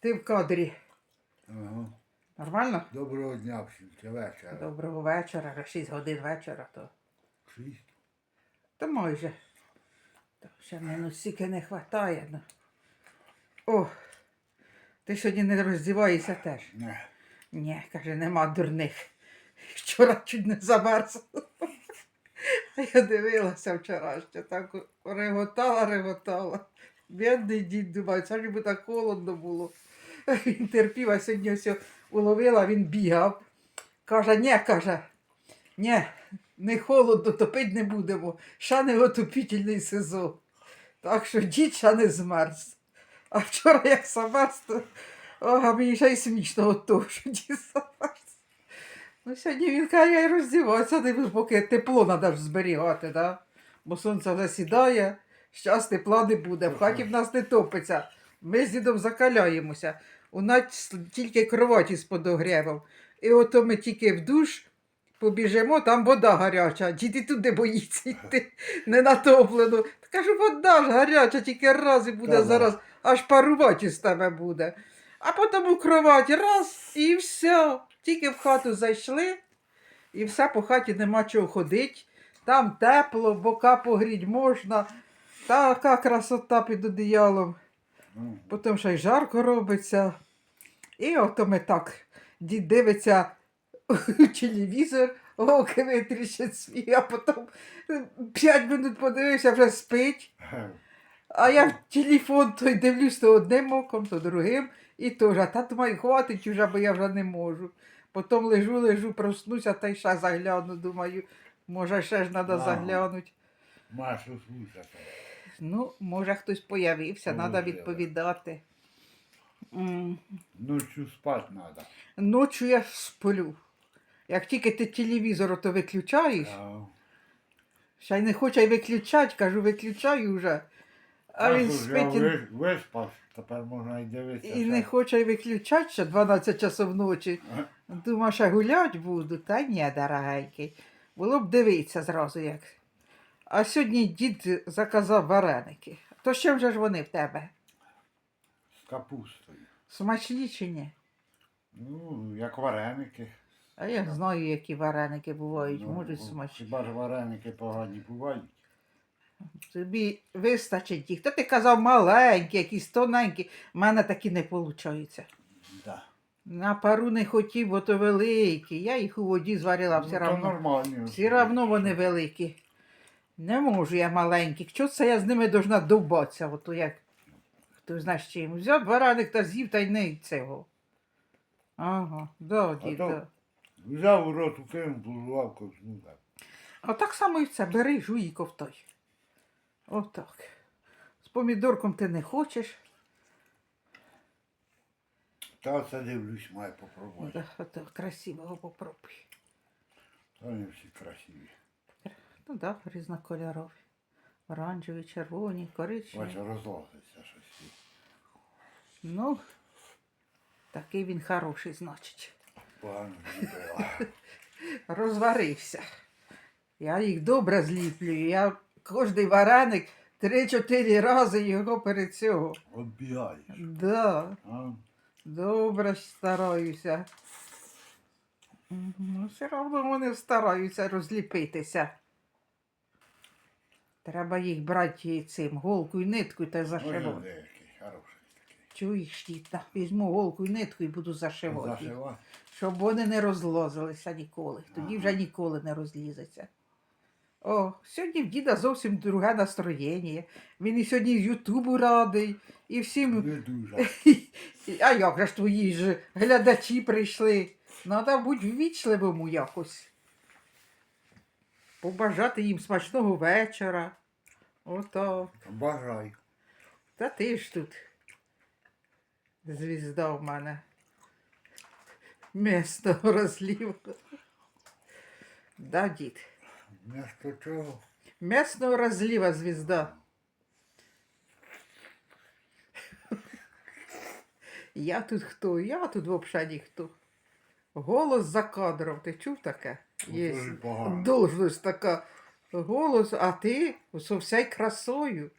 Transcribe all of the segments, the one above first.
Ти в кадрі. Ага. Нормально? Доброго дня всім, це вечора. Доброго вечора, вже 6 годин вечора, то, Шість. то майже. То ще минут стільки не вистачає. Ну. О, ти сьогодні не роздіваєшся теж. Не. Ні, каже, нема дурних. Вчора чуть не замерз. А я дивилася вчора, що так реготала, реготала. Бідний дід думаю, це ж йому так холодно було. Він терпів, а сьогодні все уловила, він бігав. Каже, ні, каже, ні, не холодно, топити не будемо. Ще не отопітельний сезон. Так що дід ще не змерз. А вчора як замерз, то о, а мені ще й смішно от того, що дід замерз. Ну, сьогодні він каже, я й роздіватися поки тепло треба зберігати, да? бо сонце вже сідає, щас тепла не буде, в хаті в нас не топиться. Ми з дідом закаляємося. У нас тільки кроваті з подогрівом. І ото ми тільки в душ побіжимо, там вода гаряча. Дід і туди боїться йти, не натоплено. Кажу, вода ж гаряча, тільки раз і буде Та зараз, аж парувати з тебе буде. А потім у кроваті раз і все. Тільки в хату зайшли, і все по хаті нема чого ходити. Там тепло, бока погріть можна. Така красота під одіялом. Ну, Потім ще й жарко робиться. І ото ми так. Дід дивиться у телевізор, оки витріщить свій, а потім 5 минут подивився, вже спить. А я в телефон той дивлюсь то одним оком, то другим, і теж. А та думаю, хватить уже, бо я вже не можу. Потім лежу, лежу, проснуся та й ще загляну. Думаю, може ще ж треба заглянути. Машу слухати. Ну, може хтось появився, треба відповідати. М, Ночью спать надо. Ночі я сплю. Як тільки ти телевізор то виключаєш, А, ще й не хоче й виключати, кажу, виключаю вже. А так він спить і, вис- виспав, тепер можна і дивитися. і не хоче й виключати ще 12 часов ночі. Думаю, ще гулять буду, та ні, дорогенький. Було б дивитися зразу як. А сьогодні дід заказав вареники. То з чим же ж вони в тебе? З капустою. Смачні чи ні? Ну, як вареники. А я знаю, які вареники бувають, Ну, можуть смачні. Хіба ж вареники погані бувають? Тобі вистачить їх. Та ти казав маленькі, якісь тоненькі. У мене такі не виходить. Да. На пару не хотів, бо то великі. Я їх у воді зварила все ну, то равно. нормальні. Все равно вони великі. Не можу я маленьких. Чого це я з ними должна довбатися? Ото як хто знає з чим. Взяв вареник та з'їв та й не цього. Ага, да, дід, то- да. Взяв у рот, укинув, полував ковзну. А так само і це. Бери, жуй і ковтай. Отак. З помідорком ти не хочеш. Та оце дивлюсь, має попробувати. Да, ото красивого попробуй. Та вони всі красиві. Ну так, да, різнокольорові. Оранжеві, червоні, коричневі. Бачу, розлазиться щось. Ну, такий він хороший, значить. Погано. Розварився. Я їх добре зліплюю. Я кожний вареник три-чотири рази його перед цього. Оббігаєш. Да, А? добре стараюся. Ну, все одно вони стараються розліпитися. Треба їх брати цим голкою, ниткою та зашивати. деякий, хороший Чуєш, візьму голку і нитку і буду зашивати. Зашивати. Щоб вони не розлозилися ніколи. Тоді Ага. вже ніколи не розлізеться. О, сьогодні в діда зовсім друге настроєння. Він і сьогодні з Ютубу радий, і всім. Не дуже. А як же ж твої ж глядачі прийшли? Треба бути ввічливому якось. Побажати їм смачного вечора. Ото. Бажай. Та ти ж тут. Звізда в мене. Місто розлів. Да, дід. Вместо чого? Місного розліва звізда. Я тут хто? Я тут взагалі ніхто. Голос за кадром. Ти чув таке? Є должность така. Голос, а ти со всей красою.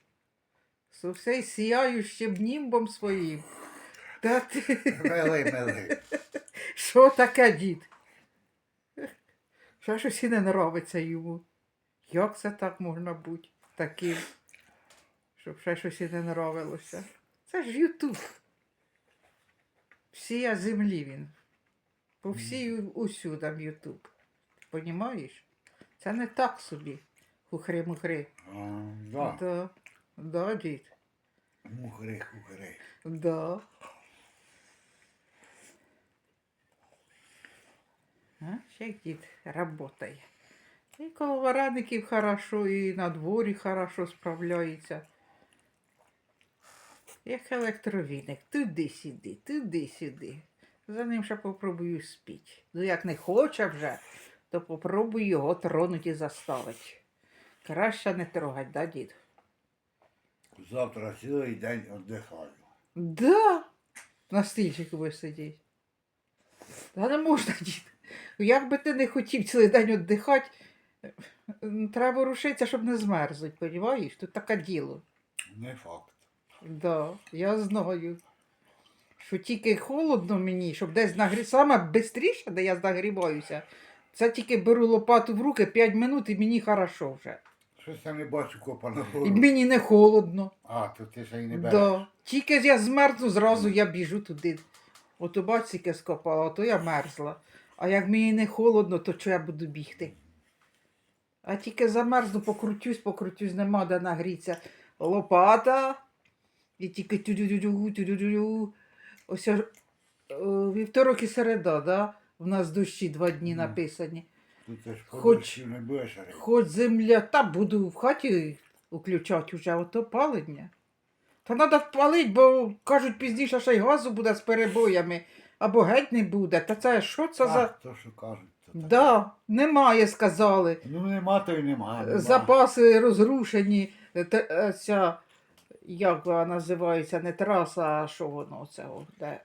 Со всей сіяючим німбом своїм. Та ти. Милий, милий. Що таке, дід? Ще щось і не нравиться йому. Як це так можна бути таким? Щоб ще щось і не нравилося. Це ж Ютуб. Всія землі він. По всій усюдам Ютуб. Понімаєш? Це не так собі. Хухри-мухри. А, да. Да. Да, дід. Мухри, хухри. Да. А, ще дід работає. І коло вареників хорошо, і на дворі хорошо справляється. Як електровіник, туди-сюди, туди-сюди. За ним ще попробую спіть. Ну, як не хоче вже, то попробую його тронуть і заставити. Краще не трогать, да, дід? Завтра цілий день віддихаю. Да, на стільчику будеш сидіти. Та не можна, дід. Як би ти не хотів цілий день віддихати, треба рушитися, щоб не змерзнуть, розумієш? Тут таке діло. Не факт. Да, я знаю. Що тільки холодно мені, щоб десь нагрі... Саме швидше, де я нагріваюся, це тільки беру лопату в руки 5 минут і мені хорошо вже. Щось я не бачу копа на І мені не холодно. А, то ти ще й не береш. Да. Тільки я змерзну, зразу я біжу туди. Ото бач, яке скопала, а то я мерзла. А як мені не холодно, то чого я буду бігти? А тільки замерзну, покрутюсь, покрутюсь, нема де нагріться. Лопата. І тільки тю-дю-дю-дю, тю-дю-дю-дю. Ось е, вівторок і середа, да? У нас дощі два дні написані. Тут ж Хоч- не. Хоч земля, та буду в хаті включати вже ото палення. Та треба впалити, бо кажуть, пізніше ще й газу буде з перебоями, або геть не буде. Та це що це за. Так, то, що кажуть. То таке. Да, немає, сказали. Ну нема, то й нема. нема. Запаси розрушені. Те- е, Ця, як вона називається, не траса, а що воно це, о, де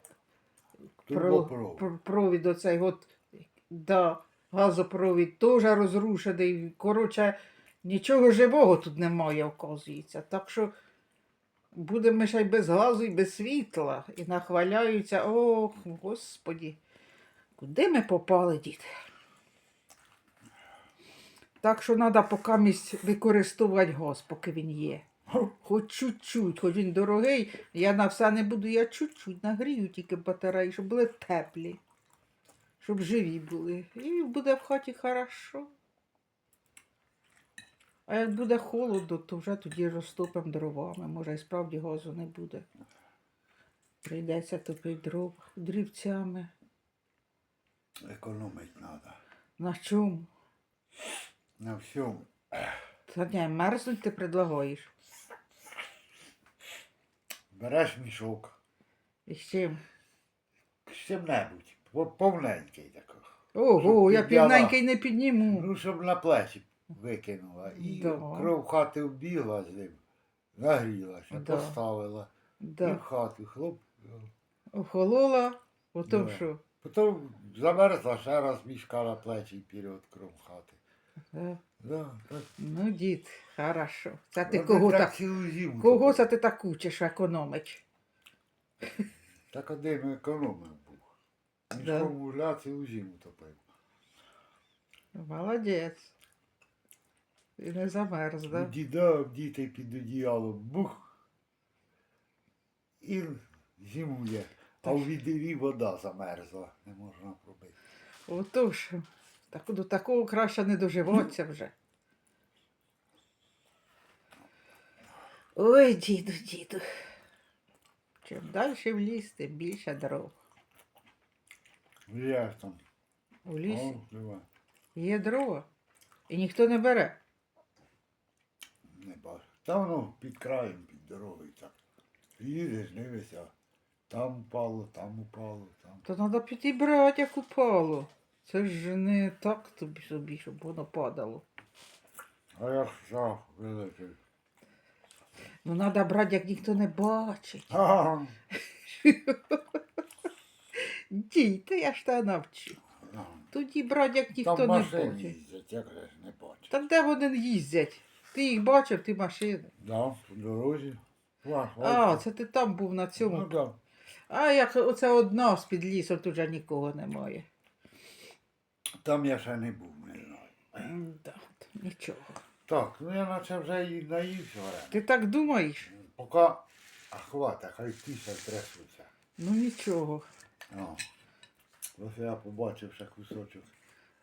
Турбопровод. про- провід оцей от, да, газопровід теж розрушений. Коротше, нічого живого тут немає, оказується. Так що будемо ще й без газу і без світла. І нахваляються. Ох, господі. Куди ми попали, дід? Так що треба поки місць використовувати газ, поки він є. Хоч чуть-чуть, хоч він дорогий, я на все не буду, я чуть-чуть нагрію тільки батареї, щоб були теплі, щоб живі були. І буде в хаті хорошо. А як буде холодно, то вже тоді розтопимо дровами. Може, і справді газу не буде. Прийдеться топити дров дрівцями. Економить треба. На чому? На всьому. Та ні, мерзнуть ти предлагаєш. Береш мішок. І з чим? З чим-небудь. Повненький такий. Ого, я півненький не підніму. Ну, щоб на плечі викинула. І Да. кров хати вбігла з ним, нагрілася, Да. поставила. І в хату хлоп. Охолола, ото Да. що. Потім замерзла, ще раз мішка на плечі і вперед кров хати. Да, так. Ну, дід, хорошо. Це ти Один кого так, цілу зиму кого це ти так учиш економить? Так один економив був. Да. Мішком вугля цілу зиму топив. Молодець. І не замерз, У да? діда діти під одіялом бух. І зимує. А у відрі вода замерзла. Не можна пробити. Отож, так, до такого краще не доживатися вже. Ой, діду, діду. Чим далі в ліс, тим більше дров. Я там. У лісі О, є дрова. І ніхто не бере. не бачу. Та воно під краєм, під дорогою так. Їдеш, дивишся. Там упало, там упало, там. То треба піти брати, як упало. Це ж не так тобі собі, щоб воно падало. А я ж жах великий. Ну треба брати, як ніхто не бачить. Ага. Дійте, я ж тебе навчу. Тоді брати, як ніхто Там не машини бачить. їздять, як же ж не бачу. Та де вони їздять? Ти їх бачив, ти машини. Да, по дорозі. А, це ти там був на Ну, цьому. да. А як оце одна з-під лісу, тут вже нікого немає. Там я ще не був, не знаю. М-да, нічого. Так, ну я наче вже і наївся. Ти так думаєш? Поки, а хвата, хай ті ще трясуться. Ну нічого. О. Ось я побачив ще кусочок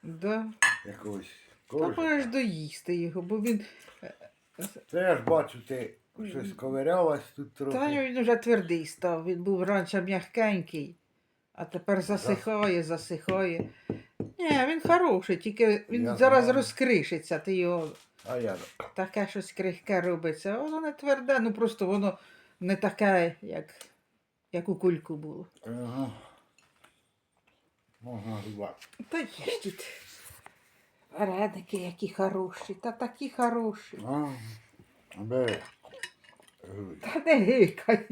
Да. якогось Та коржика. можеш доїсти його, бо він. Це я ж бачу, ти щось ковирялась тут трохи. Та він вже твердий став. Він був раніше м'ягкенький, а тепер засихає, засихає. Ні, він хороший, тільки він Я зараз знаю. розкришиться, ти його А я таке щось крихке робиться. Воно не тверде, ну просто воно не таке, як, як у кульку було. ага. можна рубати. Та їждіть. Вареники які хороші, та такі хороші. А, бери. Та не гикай.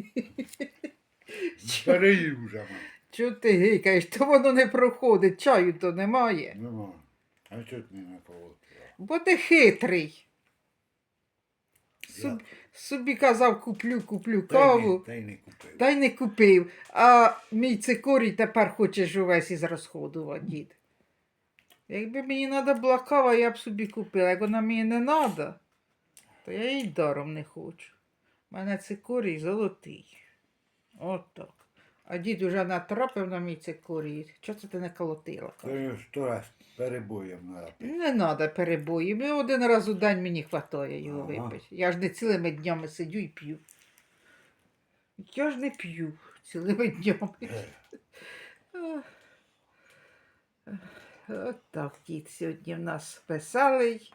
Бери вже. Чого ти гикаєш? То воно не проходить, чаю то немає. Нема. А чого ти не наколотила? Бо ти хитрий. Я- Собі, казав, куплю, куплю Та й не- каву, Та й не купив. та й не купив. А мій цикорій тепер хочеш увесь із розходувати, дід. Якби мені треба була кава, я б собі купила. Як вона мені не треба, то я їй даром не хочу. У мене цикорій золотий. От так. А дід уже натрапив на мій цикорій. Чого це ти не колотила? Та я раз перебоєм надо. Не треба перебоїв. Один раз у день мені вистачає його Ага. випити. Я ж не цілими днями сидю і п'ю. Я ж не п'ю цілими днями. Е, От так дід сьогодні в нас веселий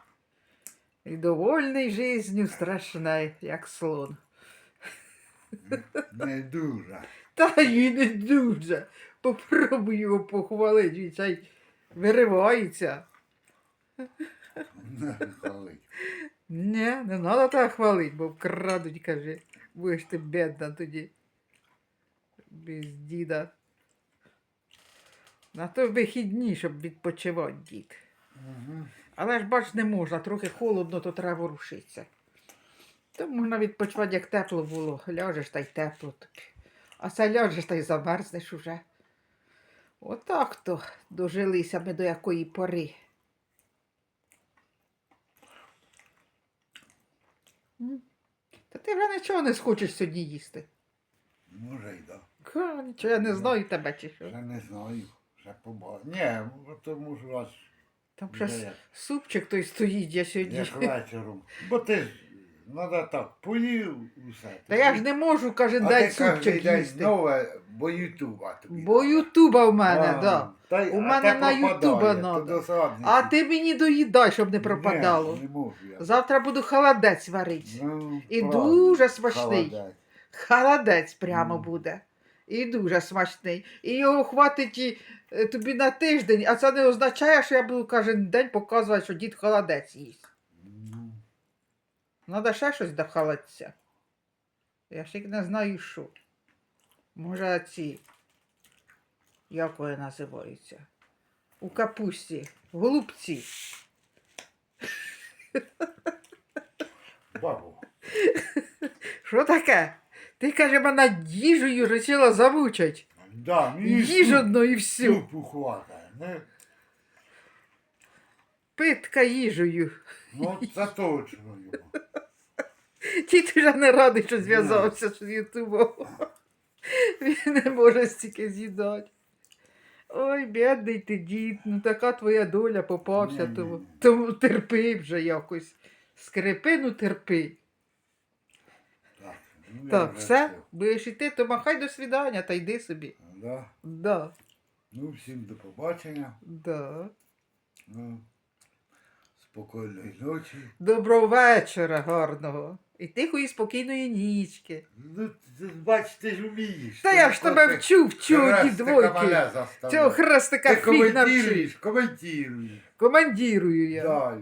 і довольний життю, страшний, як слон. Не дуже. Та й не дуже. Попробуй його похвалити, він цей виривається. Не колить. Не, не треба так хвалити, бо вкрадуть, каже. Будеш ти бідна тоді. Без діда. На то вихідні, щоб відпочивати дід. Мгм. Але ж бач, не можна, трохи холодно, то треба рушитися. То можна відпочивати, як тепло було. Ляжеш та й тепло тобі. А це ляжеш та й замерзнеш уже. Отак то дожилися ми до якої пори. Та ти вже нічого не схочеш сьогодні їсти. Може й да. Ка, нічого, я не знаю тебе чи що. Вже не знаю. Вже побачив. Ні, бо тому що аж Там ще с- супчик той стоїть, я сьогодні. як вечором. Бо ти ж треба так, поїв усе. Та я ж не можу кожен а день супчик їсти. нове, бо Ютуба тобі. Бо. Ютуба в мене, так. Да. та У мене на Ютуба надо. А ти мені доїдай, щоб не пропадало. Ні, не можу я. Завтра буду холодець варити. Ну, І правильно, дуже смачний. холодець. Холодець прямо буде. І дуже смачний. І його хватить і, е, тобі на тиждень, а це не означає, що я буду кожен день показувати, що дід холодець їсть. Ну, Надо ще щось до холодця. Я ще не знаю, що. Може, ці. Як вони називаються? У капусті. Голубці. Бабу. Що таке? Ти каже, мене їжею вирішила замучать. Да, мені Їж одну і всю. Супу хватає. Не? Питка їжею. Ну, це точно. Дід вже не радий, що зв'язався з Ютубом. Він не може стільки з'їдати. Ой, бідний ти дід, ну така твоя доля попався, тому, тому терпи вже якось. Скрипи, ну терпи. Так, ну, я Так, вже все, будеш іти, то махай до свідання та йди собі. Да. Да, Ну, всім до побачення. да. Ну, спокійної ночі. Доброго вечора гарного. І тихої спокійної нічки. Ну, ти, бач, ти ж вмієш. Та Ти я ж тебе оце вчу, вчу ті хрестика двойки. мене заставляєш. Цього хрестика Ти фіг навчив. коментуєш, коментуєш. Командірую я. Далі.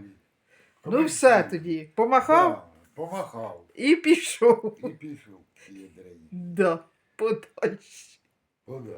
Ну все тоді. Помахав Да, помахав. і пішов. І пішов. Єдрень. Да, подальше. Подалі.